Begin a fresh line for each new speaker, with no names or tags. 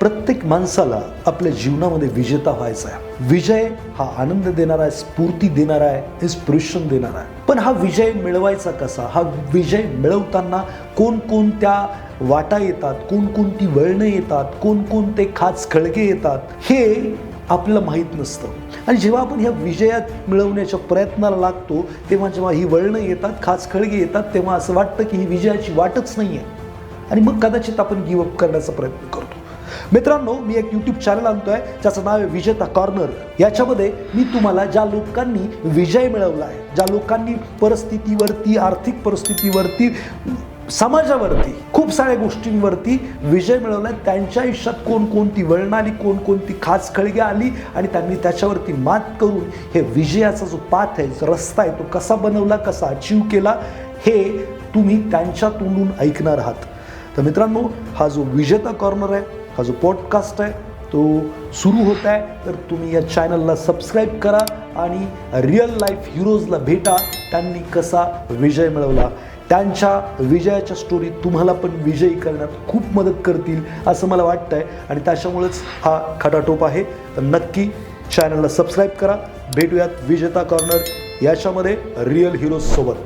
प्रत्येक माणसाला आपल्या जीवनामध्ये विजेता व्हायचा आहे. विजय हा आनंद देणारा आहे स्फूर्ती देणारा आहे इन्स्पिरेशन देणारा आहे. पण हा विजय मिळवायचा कसा? हा विजय मिळवताना कोणकोणत्या वाटा येतात कोणकोणती वळणं येतात कोणकोणते खास खळगे येतात हे आपल्याला माहीत नसतं. आणि जेव्हा आपण ह्या विजयात मिळवण्याच्या प्रयत्नाला लागतो तेव्हा जेव्हा ही वळणं येतात खास खळगे येतात तेव्हा असं वाटतं की ही विजयाची वाटच नाही आहे आणि मग कदाचित आपण गिवअप करण्याचा प्रयत्न करतो मित्रांनो मी एक यूट्यूब चॅनल आणतो आहे ज्याचं नाव आहे विजेता कॉर्नर. याच्यामध्ये मी तुम्हाला ज्या लोकांनी विजय मिळवला आहे ज्या लोकांनी परिस्थितीवरती आर्थिक परिस्थितीवरती समाजावरती खूप साऱ्या गोष्टींवरती विजय मिळवला त्यांच्या आयुष्यात कोणकोणती वळणं आली कोणकोणती खास खळगी आली आणि त्यांनी त्याच्यावरती मात करून हे विजयाचा जो पाथ आहे जो रस्ता आहे तो कसा बनवला कसा अचीव केला हे तुम्ही त्यांच्या तोंडून ऐकणार आहात. तर मित्रांनो हा जो विजेता कॉर्नर आहे हा जो पॉडकास्ट आहे तो सुरू होत आहे. तर तुम्ही या चॅनलला सबस्क्राईब करा आणि रिअल लाईफ हिरोजला भेटा. त्यांनी कसा विजय मिळवला? त्यांच्या विजयाच्या स्टोरी तुम्हाला पण विजयी करण्यात खूप मदत करतील असं मला वाटतं आहे आणि त्याच्यामुळेच हा खटाटोप आहे. तर नक्की चॅनलला सबस्क्राईब करा. भेटूयात विजेता कॉर्नर याच्यामध्ये रिअल हिरोजसोबत